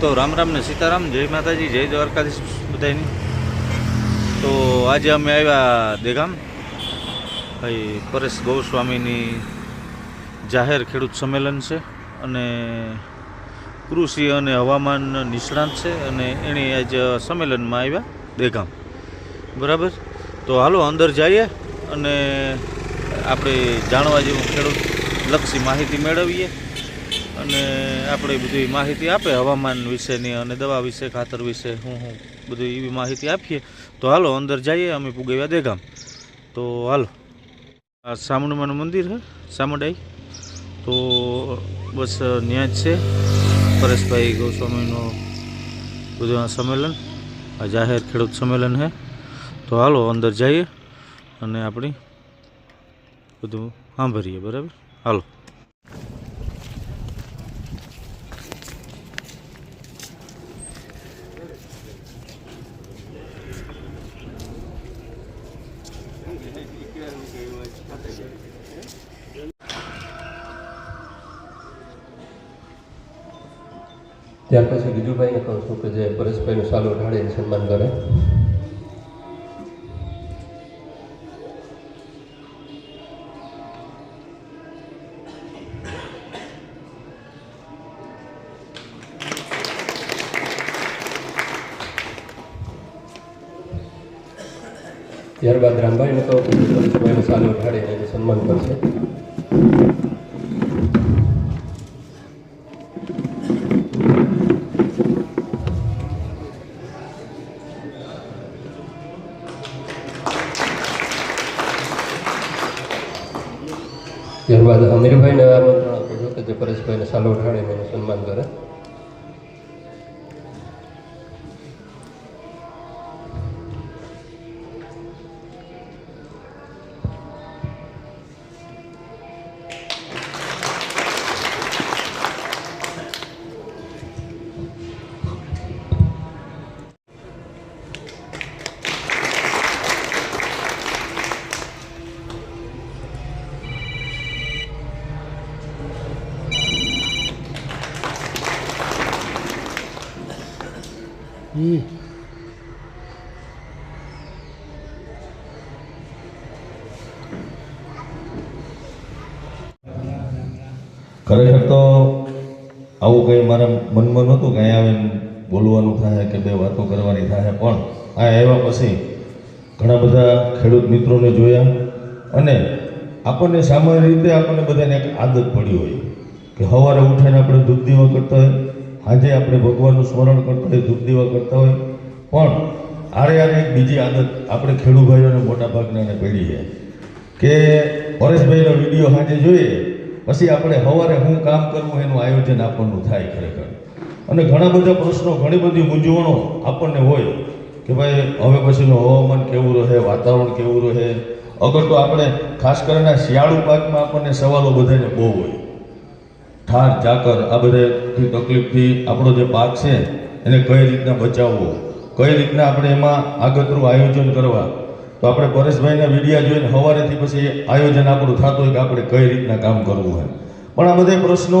તો રામ રામ ને સીતારામ, જય માતાજી, જય દ્વારકાધીશ બધાની તો આજે અમે આવ્યા દેગામ. ભાઈ પરેશ ગૌસ્વામીની જાહેર ખેડૂત સંમેલન છે અને કૃષિ અને હવામાન નિષ્ણાંત છે અને એણે આજ સંમેલનમાં આવ્યા દેગામ. બરાબર? તો હાલો અંદર જઈએ અને આપણે જાણવા જેવું ખેડૂત લક્ષી માહિતી મેળવીએ. અને આપણે બધી માહિતી આપે હવામાન વિશેની અને દવા વિશે, ખાતર વિશે, હું હું બધું એવી માહિતી આપીએ. તો હાલો, અંદર જઈએ, અમે પુગાવ્યા દેગામ. તો હાલો. આ સામુંડમાનું મંદિર છે સામુંડાઈ. તો બસ ત્યાં જ છે. પરેશભાઈ ગોસ્વામીનું બધું આ સંમેલન, આ જાહેર ખેડૂત સંમેલન છે તો હાલો, અંદર જઈએ અને આપણી બધું સાંભળીએ, બરાબર? હાલો ત્યાર પછી છું કે જે પરેશભાઈનું સાલો ઢાળીને સન્માન કરે. ત્યારબાદ રામભાઈને તો પરેશભાઈનું સાલો ઢાળીને સન્માન કરશે. ખરેખર તો આવું કંઈ મારા મનમાં નહોતું કે અહીંયા આવીને બોલવાનું થાય કે બે વાતો કરવાની થાય, પણ આ આવ્યા પછી ઘણા બધા ખેડૂત મિત્રોને જોયા અને આપણને સામાન્ય રીતે આપણને બધાને એક આદત પડી હોય કે સવારે ઉઠીને આપણે દૂધ દીવા કરતા હોય સાંજે આપણે ભગવાનનું સ્મરણ કરતા હોય, ધૂપ દીવા કરતા હોય, પણ આરે આરે એક બીજી આદત આપણે ખેડૂત ભાઈઓને મોટા ભાગનાને પડી છે કે પરેશભાઈનો વીડિયો સાંજે જોઈએ, પછી આપણે સવારે શું કામ કરવું એનું આયોજન આપણનું થાય ખરેખર. અને ઘણા બધા પ્રશ્નો, ઘણી બધી મૂંઝવણો આપણને હોય કે ભાઈ, હવે પછીનું હવામાન કેવું રહે, વાતાવરણ કેવું રહે? અગર તો આપણે ખાસ કરીને શિયાળુ પાકમાં આપણને સવાલો બધાને બહુ હોય. ઠાર ચાકર આ બધાથી તકલીફથી આપણો જે પાક છે, એને કઈ રીતના બચાવવો? કઈ રીતના આપણે એમાં આગતરું આયોજન કરવા? તો આપણે પરેશભાઈના વિડીયા જોઈને સવારેથી પછી આયોજન આપણું થતું હોય કે આપણે કઈ રીતના કામ કરવું હોય. પણ આ બધા પ્રશ્નો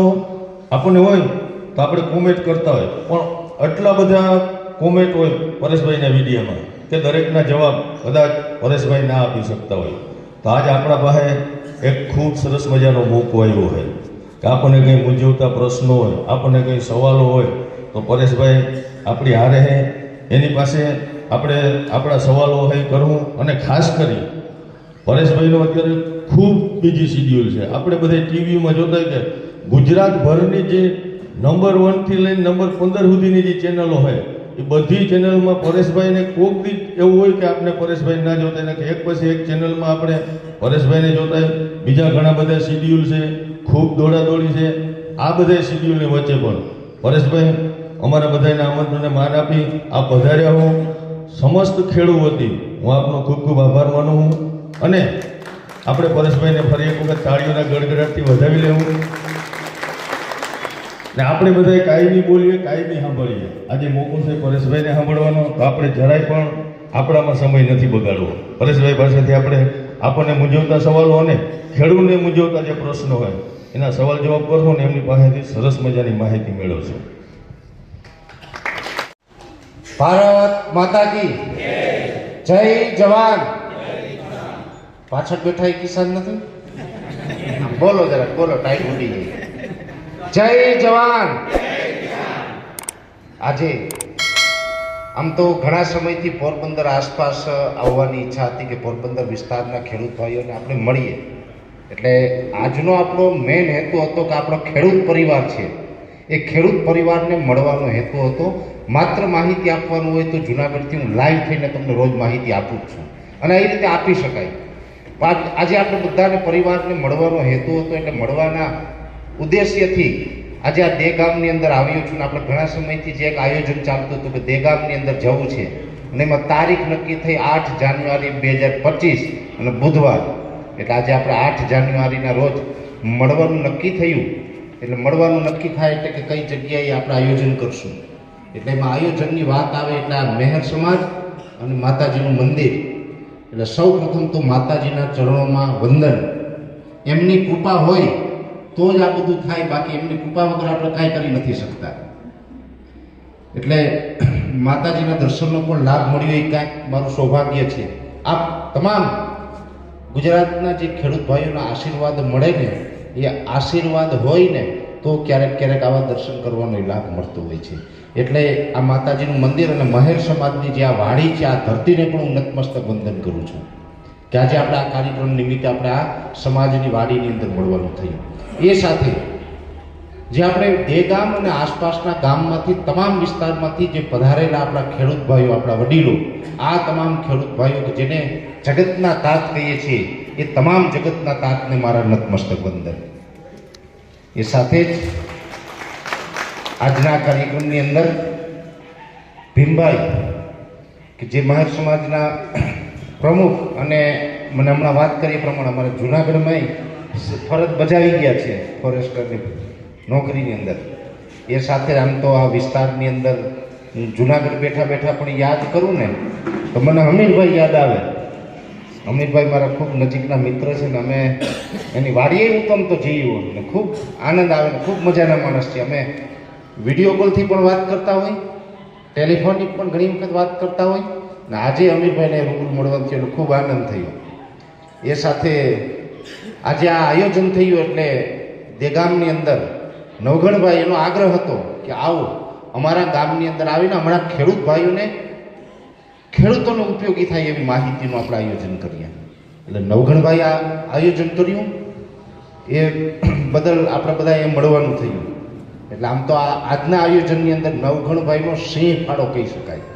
આપણને હોય તો આપણે કોમેન્ટ કરતા હોય. પણ આટલા બધા કોમેન્ટ હોય પરેશભાઈના વિડીયામાં કે દરેકના જવાબ કદાચ પરેશભાઈ ના આપી શકતા હોય. તો આજ આપણા પાસે એક ખૂબ સરસ મજાનો મોકો આવ્યો હોય. કે આપણને કંઈ મૂંઝવતા પ્રશ્નો હોય, આપણને કંઈ સવાલો હોય, તો પરેશભાઈ આપણી હારે હે. એની પાસે આપણે આપણા સવાલો હોય કરવું અને ખાસ કરી. પરેશભાઈનો અત્યારે ખૂબ બીજી શિડ્યુલ છે. આપણે બધા ટીવીમાં જોતા કે ગુજરાતભરની જે નંબર વનથી લઈને નંબર પંદર સુધીની જે ચેનલો હોય, એ બધી ચેનલમાં પરેશભાઈને કોક બી એવું હોય કે આપણે પરેશભાઈ ના જોતા કે એક પછી એક ચેનલમાં આપણે પરેશભાઈને જોતા બીજા ઘણા બધા શિડ્યુલ છે. ખૂબ દોડાદોડી છે. આ બધા શિડ્યુલની વચ્ચે પણ. પરેશભાઈ, અમારા બધાને આમંત્રણને માન આપી આ પધાર્યા હું. સમસ્ત ખેડૂ વતી હું આપનો ખૂબ ખૂબ આભાર માનું હું અને આપણે પરેશભાઈને ફરી એક વખત તાળીઓના ગડગડાટથી વધાવી લેવું. ને આપણે બધાએ કાયમી બોલીએ કાયમી સાંભળીએ. આજે મોકો છે પરેશભાઈને સાંભળવાનો. તો આપણે જરાય પણ આપણામાં સમય નથી બગાડવો. પરેશભાઈ પાસેથી આપણે આપણને મૂંઝવતા સવાલો અને ખેડૂતને મૂંઝવતા જે પ્રશ્નો હોય એના સવાલ જવાબ કરશો ને એમની પાસેથી સરસ મજાની માહિતી મેળવશો. ભારત માતા કી જય જવાન. પાછળ બેઠા એ કિસાન નથી? બોલો જરા બોલો, ટાઈમ ઉડી ગઈ જય જવાન. આજે આમ તો ઘણા સમયથી પોરબંદર આસપાસ આવવાની ઈચ્છા હતી કે પોરબંદર વિસ્તારના ખેડૂત ભાઈઓને આપણે મળીએ. એટલે આજનો આપણો મેન હેતુ હતો કે આપણો ખેડૂત પરિવાર છે. એ ખેડૂત પરિવારને મળવાનો હેતુ હતો. માત્ર માહિતી આપવાનું હોય તો જુનાગઢથી હું લાઈવ થઈને તમને રોજ માહિતી આપું જ છું. અને એ રીતે આપી શકાય. આજે આપણે બધાને પરિવારને મળવાનો હેતુ હતો એટલે મળવાના ઉદ્દેશ્યથી આજે આ દે ગામની અંદર આવ્યો છું આપણે ઘણા સમયથી જે એક આયોજન ચાલતું હતું કે દે ગામની અંદર જવું છે. અને એમાં તારીખ નક્કી થઈ આઠ જાન્યુઆરી બે હજાર પચીસ અને બુધવાર. એટલે આજે આપણે આઠ જાન્યુઆરીના રોજ મળવાનું નક્કી થયું. એટલે મળવાનું નક્કી થાય એટલે કે કઈ જગ્યાએ આપણે આયોજન કરશું. એટલે એમાં આયોજનની વાત આવે એટલે આ મહેર સમાજ અને માતાજીનું મંદિર. એટલે સૌ પ્રથમ તો માતાજીના ચરણોમાં વંદન. એમની કૃપા હોય તો જ આ બધું થાય, બાકી એમની કૃપા વગર આપણે કાંઈ કરી નથી શકતા. એટલે માતાજીના દર્શનનો પણ લાભ મળ્યો એ કાંઈક. મારું સૌભાગ્ય છે. આપ તમામ ગુજરાતના જે ખેડૂત ભાઈઓના આશીર્વાદ મળે ને, એ આશીર્વાદ હોય ને, તો ક્યારેક ક્યારેક આવા દર્શન કરવાનો લાભ મળતો હોય છે. એટલે આ માતાજીનું મંદિર અને મહેર સમાજની જે આ વાડી છે, આ ધરતીને પણ હું નતમસ્તક વંદન કરું છું. કે આજે આપણે આ કાર્યક્રમ નિમિત્તે આપણે આ સમાજની વાડીની અંદર મળવાનું થયું. એ સાથે જે આપણે જે ગામ અને આસપાસના ગામમાંથી, તમામ વિસ્તારમાંથી જે પધારેલા આપણા ખેડૂત ભાઈઓ, આપણા વડીલો, આ તમામ ખેડૂત ભાઈઓ જેને જગતના તાત કહીએ છીએ, એ તમામ જગતના તાતને મારા નતમસ્તક વંદન. એ સાથે જ આજના કાર્યક્રમની અંદર ભીમભાઈ, કે જે મહેર સમાજના પ્રમુખ અને મને હમણાં વાત કરી એ પ્રમાણે અમારા જુનાગઢમાં ફરજ બજાવી ગયા છે ફોરેસ્ટરની. નોકરીની અંદર. એ સાથે આમ તો આ વિસ્તારની અંદર હું જુનાગઢ બેઠા બેઠા પણ યાદ કરું ને, તો મને હમીરભાઈ યાદ આવે. હમીરભાઈ મારા ખૂબ નજીકના મિત્ર છે ને અમે એની વાડીએ ઉત્તમ તો જઈએ ને, ખૂબ આનંદ આવે ને, ખૂબ મજાના માણસ છે. અમે વીડિયો કોલથી પણ વાત કરતા હોય, ટેલિફોનિક પણ ઘણી વખત વાત કરતા હોય ને, આજે અમીરભાઈને રૂબરૂ મળવાનું થયું ખૂબ આનંદ થયો. એ સાથે આજે આ આયોજન થયું એટલે દેગામની અંદર નવગણભાઈ એનો આગ્રહ હતો કે આવો, અમારા ગામની અંદર આવીને હમણાં ખેડૂત ભાઈઓને ખેડૂતોનો ઉપયોગી થાય એવી માહિતીનું આપણે આયોજન કરીએ. એટલે નવગણભાઈ આ આયોજન કર્યું. એ બદલ આપણે બધા એ મળવાનું થયું. એટલે આમ તો આ આજના આયોજનની અંદર નવઘણભાઈનો સિંહ ફાળો કહી શકાય.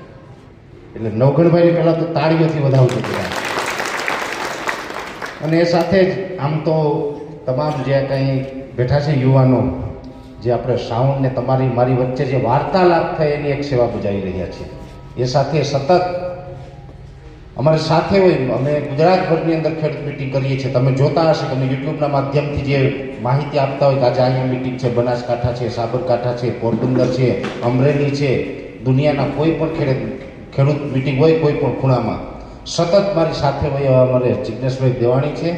એટલે નવઘણભાઈને પહેલાં તો તાળીઓથી વધાવતો બધા અને એ સાથે જ આમ તો તમામ જે કંઈ બેઠા છે યુવાનો જે આપણે શ્રાવણ ને તમારી, મારી વચ્ચે જે વાર્તાલાપ થાય એની એક સેવા બજાવી રહ્યા છે એ સાથે સતત અમારી સાથે હોય અમે ગુજરાતભરની અંદર ખેડૂત મિટિંગ કરીએ છીએ. તમે જોતા હશે તમે યુટ્યુબના માધ્યમથી જે માહિતી આપતા હોય કે આજે અહીંયા મિટિંગ છે, બનાસકાંઠા છે, સાબરકાંઠા છે, પોરબંદર છે, અમરેલી છે, દુનિયાના કોઈ પણ ખેડૂત ખેડૂત મિટિંગ હોય કોઈ પણ ખૂણામાં. સતત મારી સાથે હોય એવા અમારે જિજ્ઞેશભાઈ દેવાણી છે,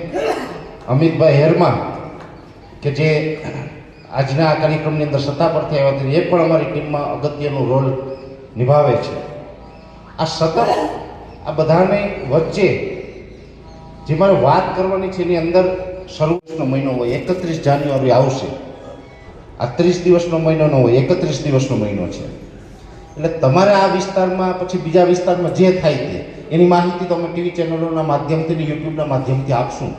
અમિતભાઈ હેરમા, કે જે આજના આ કાર્યક્રમની અંદર સત્તા પરથી આવ્યા હતા એ પણ અમારી ટીમમાં અગત્યનો રોલ નિભાવે છે. આ સતત આ બધાને વચ્ચે જે મારે વાત કરવાની છે એની અંદર સર્વોચ્ચનો મહિનો હોય, એકત્રીસ જાન્યુઆરી આવશે. આ ત્રીસ દિવસનો મહિનો ન હોય, એકત્રીસ દિવસનો મહિનો છે. એટલે તમારે આ વિસ્તારમાં, પછી બીજા વિસ્તારમાં જે થાય તે, એની માહિતી તો અમે ટીવી ચેનલોના માધ્યમથી યુટ્યુબના માધ્યમથી આપશું.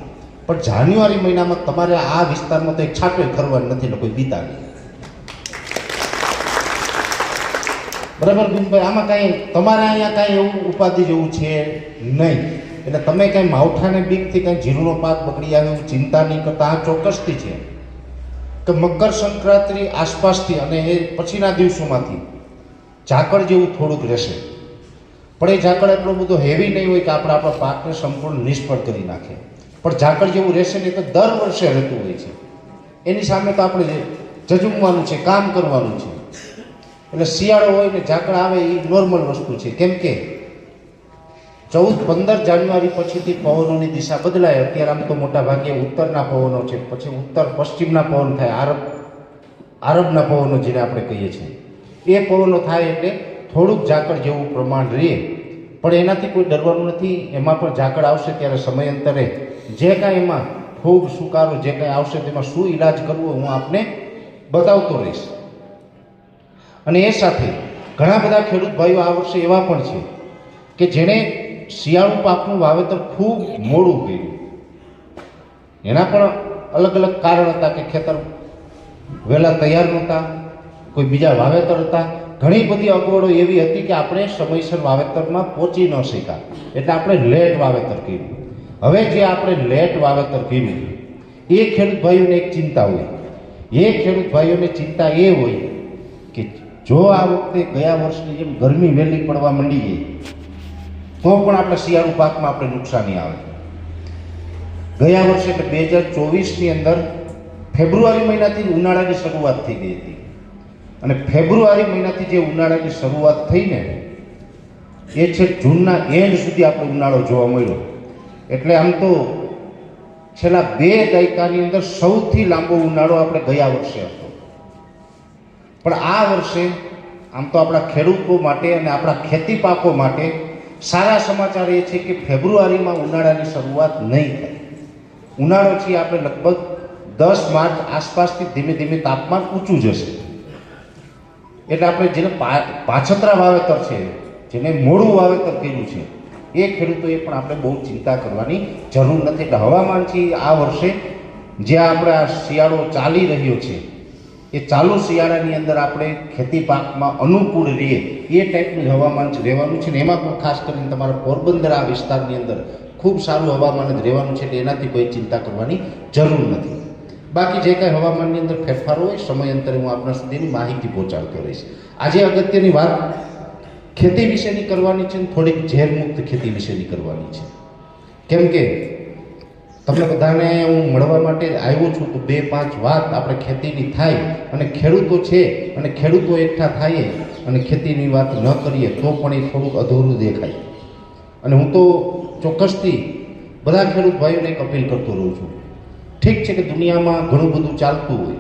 પણ જાન્યુઆરી મહિનામાં તમારે આ વિસ્તારમાં તો એક છાંટો કરવાની નથી ને કોઈ બીતાની બરાબર બિનભાઈ આમાં કાંઈ, તમારે અહીંયા કાંઈ એવું ઉપાધિ જેવું છે નહીં. એટલે તમે કાંઈ માવઠાને બીકથી કાંઈ જીરુનો પાક બગડી આવે એવું ચિંતા નહીં કરતા, આ ચોક્કસથી છે. કે મકર સંક્રાંતિ આસપાસથી અને એ પછીના દિવસોમાંથી ઝાકળ જેવું થોડુંક રહેશે. પણ એ ઝાકળ એટલો બધો હેવી નહીં હોય કે આપણે આપણા પાકને સંપૂર્ણ નિષ્ફળ કરી નાખે. પણ ઝાકળ જેવું રહેશે ને તો દર વર્ષે રહેતું હોય છે. એની સામે તો આપણે જજુમવાનું છે, કામ કરવાનું છે. એટલે શિયાળો હોય ને ઝાકળ આવે એ નોર્મલ વસ્તુ છે. કેમ કે ચૌદ પંદર જાન્યુઆરી પછીથી પવનોની દિશા બદલાય. અત્યારે આમ તો મોટા ભાગે ઉત્તરના પવનો છે, પછી ઉત્તર પશ્ચિમના પવન થાય, આરબ, આરબના પવનો જેને આપણે કહીએ છીએ. એ પવનો થાય એટલે થોડુંક ઝાકળ જેવું પ્રમાણ રહે. પણ એનાથી કોઈ ડરવાનું નથી. એમાં પણ ઝાકળ આવશે ત્યારે સમયાંતરે જે કાંઈ એમાં ફૂગ સુકારો જે કાંઈ આવશે તેમાં શું ઈલાજ કરવો હું આપને બતાવતો રહીશ. અને એ સાથે ઘણા બધા ખેડૂત ભાઈઓ આ વર્ષે એવા પણ છે કે જેણે શિયાળુ પાકનું વાવેતર ખૂબ મોડું કર્યું. એના પણ અલગ અલગ કારણ હતા કે ખેતર વહેલા તૈયાર નહોતા, કોઈ બીજા વાવેતર હતા. ઘણી બધી અગવડો એવી હતી કે આપણે સમયસર વાવેતરમાં પહોંચી ન શક્યા. એટલે આપણે લેટ વાવેતર કર્યું. હવે જે આપણે લેટ વાવેતર કર્યું, એ ખેડૂત ભાઈઓને એક ચિંતા હોય. એ ખેડૂત ભાઈઓને ચિંતા એ હોય કે જો આ વખતે ગયા વર્ષની જેમ ગરમી વહેલી પડવા માંડી ગઈ, તો પણ આપણે શિયાળુ પાકમાં આપણે નુકસાની આવે. ગયા વર્ષે એટલે બે હજાર ચોવીસની અંદર ફેબ્રુઆરી મહિનાથી ઉનાળાની શરૂઆત થઈ ગઈ હતી. અને ફેબ્રુઆરી મહિનાથી જે ઉનાળાની શરૂઆત થઈને એ છે જૂનના એન્ડ સુધી આપણે ઉનાળો જોવા મળ્યો. એટલે આમ તો છેલ્લા બે દાયકાની અંદર સૌથી લાંબો ઉનાળો આપણે ગયા વર્ષે હતો. પણ આ વર્ષે આમ તો આપણા ખેડૂતો માટે અને આપણા ખેતી પાકો માટે સારા સમાચાર એ છે કે ફેબ્રુઆરીમાં ઉનાળાની શરૂઆત નહીં થાય. ઉનાળો છે આપણે લગભગ દસ માર્ચ આસપાસથી ધીમે ધીમે તાપમાન ઊંચું જશે. એટલે આપણે જેને પાછતરા વાવેતર છે, જેને મોડું વાવેતર કર્યું છે, એ ખેડૂતોએ પણ આપણે બહુ ચિંતા કરવાની જરૂર નથી. એટલે હવામાનથી આ વર્ષે જે આપણે આ શિયાળો ચાલી રહ્યો છે, એ ચાલુ શિયાળાની અંદર આપણે ખેતી પાકમાં અનુકૂળ રહીએ, એ ટાઈપનું હવામાન જ રહેવાનું છે ને એમાં પણ ખાસ કરીને તમારા પોરબંદર આ વિસ્તારની અંદર ખૂબ સારું હવામાન જ રહેવાનું છે એટલે એનાથી કોઈ ચિંતા કરવાની જરૂર નથી. બાકી જે કાંઈ હવામાનની અંદર ફેરફારો હોય, સમયાંતરે હું આપણા સુધીની માહિતી પહોંચાડતો રહીશ આજે અગત્યની વાત ખેતી વિશેની કરવાની છે થોડીક ઝેરમુક્ત ખેતી વિશેની કરવાની છે. કેમ કે તમને બધાને હું મળવા માટે આવ્યો છું તો બે પાંચ વાત આપણે ખેતીની થાય અને ખેડૂતો છે અને ખેડૂતો એકઠા થાય અને ખેતીની વાત ન કરીએ તો પણ એ થોડુંક અધૂરું દેખાય. અને હું તો ચોક્કસથી બધા ખેડૂત ભાઈઓને એક અપીલ કરતો રહું છું. ઠીક છે કે દુનિયામાં ઘણું બધું ચાલતું હોય.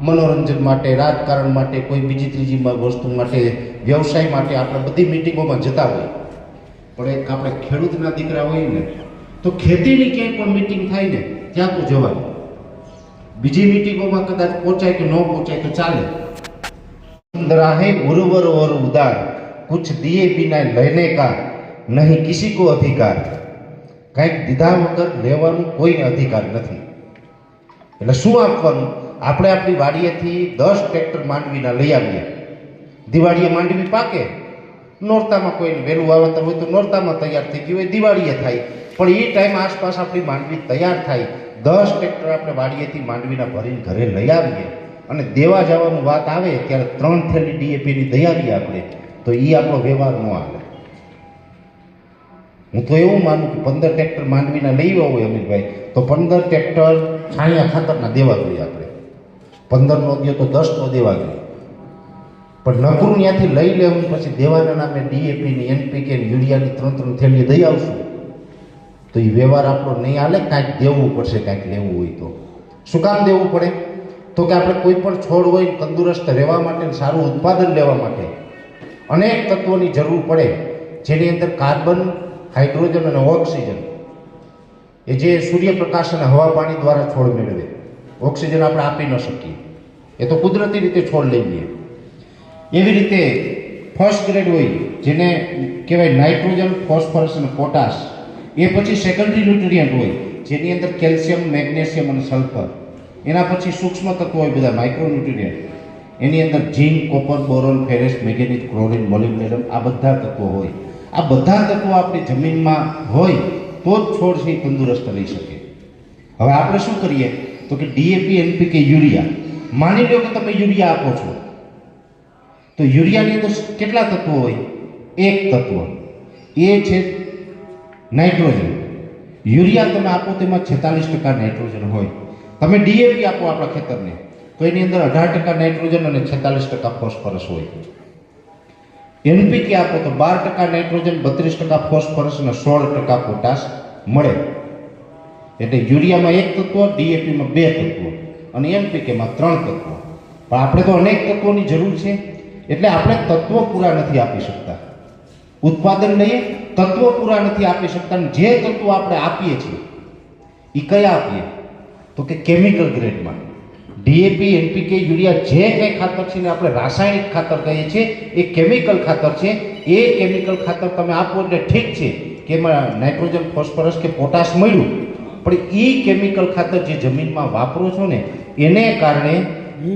મનોરંજન માટે, રાજકારણ માટે, કોઈ બીજી ત્રીજી વસ્તુ માટે, વ્યવસાય માટે આપણે બધી મિટિંગોમાં જતા હોય. પણ એક આપણે ખેડૂતના દીકરા હોય ને, તો ખેતીની ક્યાંય પણ મિટિંગ થાય ને, ત્યાં તો જવાય. બીજી મિટિંગોમાં કદાચ પહોંચાય કે ન પહોંચાય તો ચાલે. અંદર આહે ઓર ઉદાર, કુછ દિયે બિના લહેને કા નહીં કિસી કો અધિકાર. કંઈક દીધા વગર લેવાનું કોઈને અધિકાર નથી. એટલે શું આપવાનું? આપણે આપણી વાડીએથી દસ ટ્રેક્ટર માંડવીના લઈ આવીએ. દિવાળીએ માંડવી પાકે. નોરતામાં કોઈને વહેલું વાવતર હોય તો નોરતામાં તૈયાર થઈ ગયું હોય, દિવાળીએ થાય. પણ એ ટાઈમ આસપાસ આપણી માંડવી તૈયાર થાય. દસ ટ્રેક્ટર આપણે વાડીએથી માંડવીના ભરીને ઘરે લઈ આવીએ. અને દેવા જવાનું વાત આવે ત્યારે ત્રણ થેલી ડીએપીની દઈ આવીએ આપણે. તો એ આપણો વ્યવહાર ન આવે. હું તો એવું માનું કે પંદર ટ્રેક્ટર માંડવીના લઈ હોય અમીરભાઈ. તો પંદર ટ્રેક્ટર છાણિયા ખાતરના દેવા જોઈએ આપણે. પંદર નો દો તો દસ નો દેવા જોઈએ. પણ નકરું ત્યાંથી લઈ લેવું પછી દેવાના નામે ડીએપીની એનપીકે યુરિયાની ત્રણ ત્રણ થેલી દઈ આવશું. તો એ વ્યવહાર આપણો નહીં હાલે, કાંઈક દેવું પડશે, કાંઈક લેવું હોય તો. શું કામ દેવું પડે? તો કે આપણે કોઈ પણ છોડ હોય તંદુરસ્ત રહેવા માટે સારું ઉત્પાદન લેવા માટે અનેક તત્વોની જરૂર પડે. જેની અંદર કાર્બન હાઇડ્રોજન અને ઓક્સિજન. એ જે સૂર્યપ્રકાશ અને હવા પાણી દ્વારા છોડ મેળવે, ઓક્સિજન આપણે આપી ન શકીએ. એ તો કુદરતી રીતે છોડ લઈ લઈએ એવી રીતે ફર્સ્ટ ગ્રેડ હોય, જેને કહેવાય નાઇટ્રોજન, ફોસ્ફરસ અને પોટાશ, એ પછી સેકન્ડરી ન્યુટ્રિયન્ટ હોય, જેની અંદર કેલ્શિયમ, મેગ્નેશિયમ અને સલ્ફર. એના પછી સૂક્ષ્મ તત્વો હોય બધા માઇક્રો ન્યુટ્રિયન્ટ એની અંદર zinc, copper, boron, ferrous, magnet, chlorine, molybdenum, આ બધા તત્વો હોય. આ બધા તત્વો આપણી જમીનમાં હોય તો જ છોડ છે તંદુરસ્ત રહી શકે. હવે આપણે શું કરીએ? તો કે ડીએપી એનપીકે યુરિયા. માની લો કે તમે યુરિયા આપો છો. તો યુરિયાની અંદર કેટલા તત્વો હોય? એક તત્વ. એ છે નાઇટ્રોજન. યુરિયા તમે આપો તેમાં છેતાલીસ ટકા નાઇટ્રોજન હોય. તમે ડીએપી આપો આપણા ખેતરને. તો એની અંદર અઢાર ટકા નાઇટ્રોજન અને છેતાલીસ ટકા ફોસ્ફરસ હોય. એનપીકે આપો તો બાર ટકા નાઇટ્રોજન, બત્રીસ ટકા ફોસ્ફરસ અને સોળ ટકા પોટાશ મળે. એટલે યુરિયામાં એક તત્વ, ડીએપીમાં બે તત્વો અને એનપીકેમાં ત્રણ તત્વો. પણ આપણે તો અનેક તત્વોની જરૂર છે. એટલે આપણે તત્વો પૂરા નથી આપી શકતા. ઉત્પાદન લઈએ, તત્વો પૂરા નથી આપી શકતા જે તત્વો આપણે આપીએ છીએ એ કયા આપીએ? તો કે કેમિકલ ગ્રેડમાં. ડીએપી, એનપીકે, યુરિયા જે કંઈ ખાતર છે ને આપણે રાસાયણિક ખાતર કહીએ છીએ, એ કેમિકલ ખાતર છે. એ કેમિકલ ખાતર તમે આપો એટલે ઠીક છે કે એમાં નાઇટ્રોજન, ફોસ્ફરસ કે પોટાશ મળ્યું. પણ એ કેમિકલ ખાતર જે જમીનમાં વાપરો છો ને, એને કારણે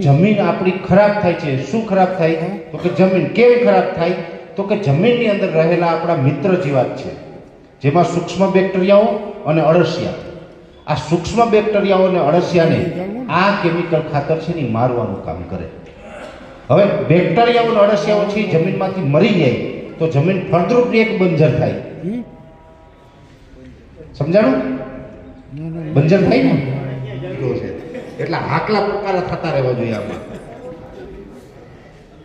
જમીન આપણી ખરાબ થાય છે. શું ખરાબ થાય? તો કે જમીન કેમ ખરાબ થાય? તો કે જમીનની અંદર રહેલા આપણા મિત્ર જીવાત છે. જેમાં સૂક્ષ્મ બેક્ટેરિયાઓ અને અળસિયા. આ સૂક્ષ્મ બેક્ટેરિયાઓને અળસિયાને આ કેમિકલ ખાતર છે ને મારવાનું કામ કરે. હવે બેક્ટેરિયાઓને અળસિયાઓ છે જમીનમાંથી મરી જાય તો જમીન ફળદ્રુપ એક બંજર થાય. સમજાણું? બંજર થાય ને. એટલે હાકલા પ્રકારે થતા રહેવા જોઈએ આપણે.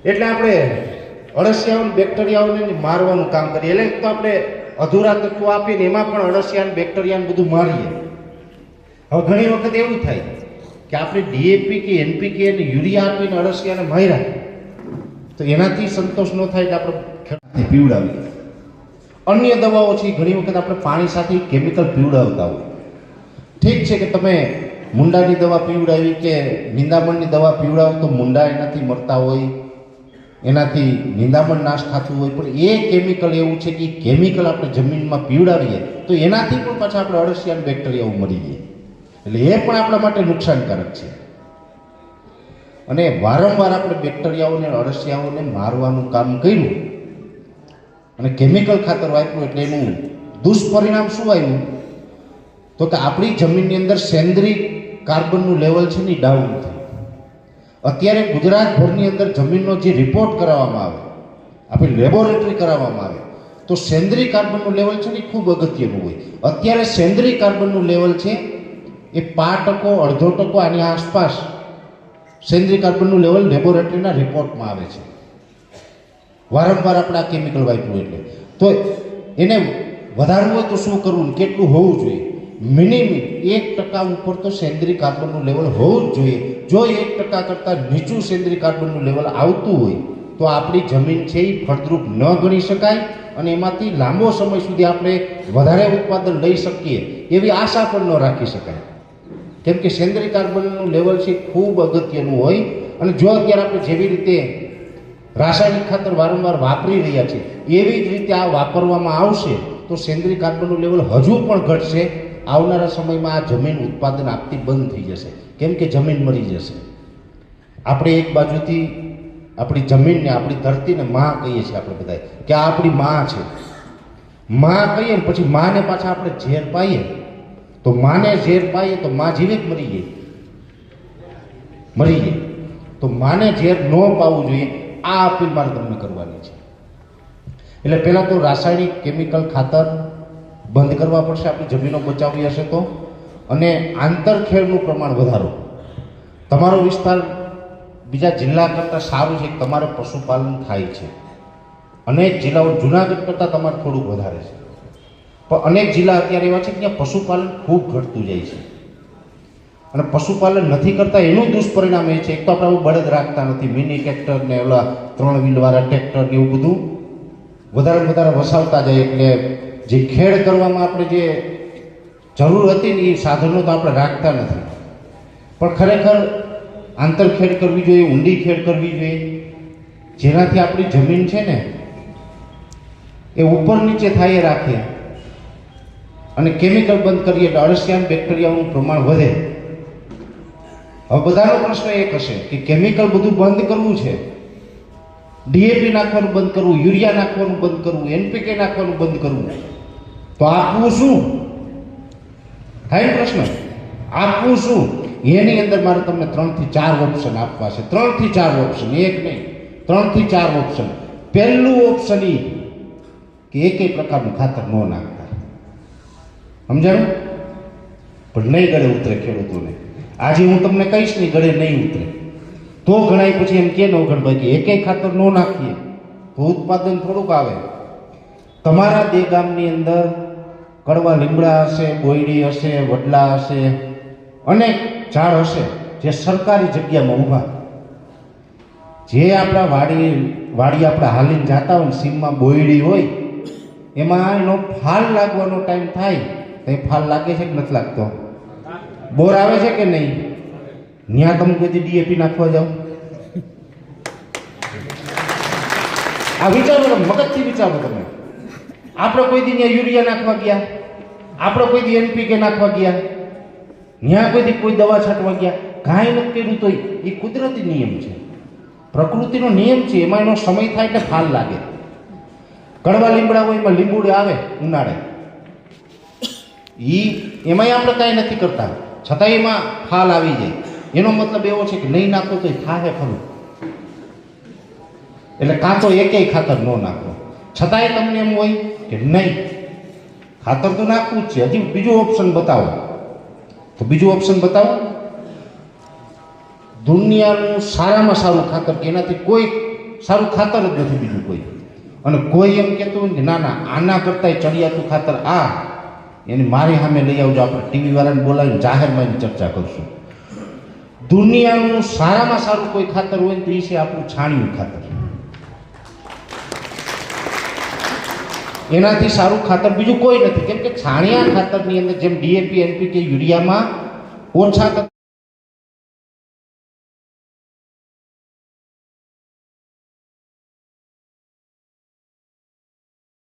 એટલે આપણે અળસિયાઓને બેક્ટેરિયાઓને મારવાનું કામ કરીએ. એટલે એક તો આપણે અધૂરા તત્વો આપીને એમાં પણ અળસિયા બેક્ટેરિયાને બધું મારીએ. હવે ઘણી વખત એવું થાય કે આપણે ડીએપી કે એનપીકે અને યુરિયા આપીને અને માર્યા તો એનાથી સંતોષ ન થાય કે આપણે પીવડાવીએ અન્ય દવાઓ છે ઘણી વખત આપણે પાણી સાથે કેમિકલ પીવડાવતા હોય. ઠીક છે કે તમે મુંડાની દવા પીવડાવી કે નિંદામણની દવા પીવડાવો તો મુંડા એનાથી મરતા હોય, એનાથી નિંદામણ નાશ થતું હોય, પણ એ કેમિકલ એવું છે કે કેમિકલ આપણે જમીનમાં પીવડાવીએ તો એનાથી પણ પાછા આપણે અળસિયાન બેક્ટેરિયાઓ મરી જાય. એટલે એ પણ આપણા માટે નુકસાનકારક છે. અને વારંવાર આપણે બેક્ટેરિયાઓને, અળસિયાઓને મારવાનું કામ કર્યું અને કેમિકલ ખાતર વાપર્યું એટલે એનું દુષ્પરિણામ શું આવ્યું? તો કે આપણી જમીનની અંદર સેન્દ્રિય કાર્બનનું લેવલ છે ને ડાઉન થયું અત્યારે ગુજરાતભરની અંદર જમીનનો જે રિપોર્ટ કરાવવામાં આવે, આપણી લેબોરેટરી કરાવવામાં આવે, તો સેન્દ્રિય કાર્બનનું લેવલ છે ને ખૂબ અગત્યનું હોય. અત્યારે સેન્દ્રિય કાર્બનનું લેવલ છે એ પાંચ ટકો, અડધો ટકો આની આસપાસ સેન્દ્રિય કાર્બનનું લેવલ લેબોરેટરીના રિપોર્ટમાં આવે છે. વારંવાર આપણે આ કેમિકલ વાપર્યું એટલે. તો એને વધારવું હોય તો શું કરવું? કેટલું હોવું જોઈએ? મિનિમમ એક ટકા ઉપર તો સેન્દ્રિય કાર્બનનું લેવલ હોવું જ જોઈએ. જો એક ટકા કરતાં નીચું સેન્દ્રિય કાર્બનનું લેવલ આવતું હોય, તો આપણી જમીન છે એ ફળદ્રુપ ન ગણી શકાય અને એમાંથી લાંબો સમય સુધી આપણે વધારે ઉત્પાદન લઈ શકીએ એવી આશા પણ ન રાખી શકાય. કેમ કે સેન્દ્રિય કાર્બનનું લેવલ છે ખૂબ અગત્યનું હોય. અને જો અત્યારે આપણે જેવી રીતે રાસાયણિક ખાતર વારંવાર વાપરી રહ્યા છે એવી જ રીતે આ વાપરવામાં આવશે, તો સેન્દ્રિય કાર્બનનું લેવલ હજુ પણ ઘટશે. આવનારા સમયમાં આ જમીન ઉત્પાદન આપતી બંધ થઈ જશે. કેમ કે જમીન મરી જશે. આપણે એક બાજુથી આપણી જમીનને, આપણી ધરતીને માં કહીએ છીએ આપણે બધા કે આ આપણી માં છે. માં કહીએ ને પછી માને પાછા આપણે ઝેર પાઈએ. તો માને ઝેર પાઈએ તો માં જીવિત મરી ગઈ. મરી ગઈ. તો માને ઝેર ન પાવું જોઈએ. આ અપીલ મારે તમને કરવાની છે. એટલે પહેલાં તો રાસાયણિક કેમિકલ ખાતર બંધ કરવા પડશે. આપણી જમીનો બચાવવી હશે તો. અને આંતરખેડનું પ્રમાણ વધારો. તમારો વિસ્તાર બીજા જિલ્લા કરતાં સારું છે. તમારે પશુપાલન થાય છે. અનેક જિલ્લાઓ જુનાગઢ કરતાં તમારે થોડુંક વધારે છે. પણ અનેક જિલ્લા અત્યારે એવા છે કે ત્યાં પશુપાલન ખૂબ ઘટતું જાય છે. અને પશુપાલન નથી કરતા એનું દુષ્પરિણામ એ છે, એક તો આપણે બળદ રાખતા નથી, મિની ટ્રેક્ટર ને ઓલા ત્રણ વ્હીલવાળા ટ્રેક્ટર ને એવું બધું વધારે વધારે વસાવતા જાય એટલે જે ખેડ કરવામાં આપણે જે જરૂર હતી ને એ સાધનો તો આપણે રાખતા નથી. પણ ખરેખર આંતરખેડ કરવી જોઈએ, ઊંડી ખેડ કરવી જોઈએ. જેનાથી આપણી જમીન છે ને, એ ઉપર નીચે થાય રાખે અને કેમિકલ બંધ કરીએ એટલે અળસિયાન બેક્ટેરિયાનું પ્રમાણ વધે. હવે બધાનો પ્રશ્ન એક હશે કે કેમિકલ બધું બંધ કરવું છે? ડીએપી નાખવાનું બંધ કરવું, યુરિયા નાખવાનું બંધ કરવું એનપીકે નાખવાનું બંધ કરવું. તો આપવું શું? થાય પ્રશ્ન? આપવું શું? એની અંદર મારે તમને ત્રણથી ચાર ઓપ્શન આપવા છે. ત્રણથી ચાર ઓપ્શન એક નહીં, ત્રણથી ચાર ઓપ્શન પહેલું ઓપ્શન એ કે એકેય પ્રકારનું ખાતર ન નાખતા સમજાણું? પણ નહીં ગળે ઉતરે ખેડૂતોને. આજે હું તમને કહીશ નહીં ગળે નહીં ઉતરે. તો ઘણાય પછી એમ કે નવઘણભાઈ કે એકેય ખાતર ન નાખીએ. તો ઉત્પાદન થોડુંક આવે. તમારા દે ગામની અંદર કડવા લીમડા હશે, બોયડી હશે, વડલા હશે અનેક ઝાડ હશે જે સરકારી જગ્યામાં ઊભા. જે આપણા વાડી વાડી આપણે હાલીને જાતા હોય ને સીમમાં બોયડી હોય, એમાં એનો ફાલ લાગવાનો ટાઈમ થાય. તો એ ફાલ લાગે છે કે નથી લાગતો? બોર આવે છે કે નહીં? ત્યાં તમે કોઈ ડીએપી નાખવા જાઓ આ વિચારો તમે, મગજથી વિચારો તમે. આપણે કોઈ દી ત્યાં યુરિયા નાખવા ગયા? આપણે કોઈ દી એનપીકે નાખવા ગયા? ત્યાં કોઈ દી કોઈ દવા છાંટવા ગયા? કાંઈ નથી કર્યું તો એ કુદરતી નિયમ છે. પ્રકૃતિનો નિયમ છે, એમાં એનો સમય થાય એટલે ફાલ લાગે. કડવા લીમડા હોય એમાં લીંબુડે આવે, ઉનાળે. ઈ એમાંય આપણે કાંઈ નથી કરતા. છતાં એમાં ફાલ આવી જાય. એનો મતલબ એવો છે કે નહીં નાખો તો થાહે ખરું એટલે કાચો એકેય ખાતર ન નાખો. છતાંય તમને એમ હોય કે નહીં. ખાતર તો નાખવું જ છે. હજી બીજું ઓપ્શન બતાવો. તો બીજું ઓપ્શન બતાવો. દુનિયાનું સારામાં સારું ખાતર કે એનાથી કોઈ સારું ખાતર જ નથી બીજું કોઈ. અને કોઈ એમ કહેતું હોય કે ના ના, આના કરતાંય ચડિયાતું ખાતર આ. એની મારી સામે લઈ આવજો આપણે ટીવી વાળાને બોલાવીને જાહેરમાં એની ચર્ચા કરશું. દુનિયાનું સારામાં સારું કોઈ ખાતર હોય તો એ છે આપણું છાણિયું ખાતર. એનાથી સારું ખાતર બીજું કોઈ નથી. કેમ કે છાણિયા ખાતરની અંદર જેમ ડીએપી એનપી કે યુરિયામાં ઓછા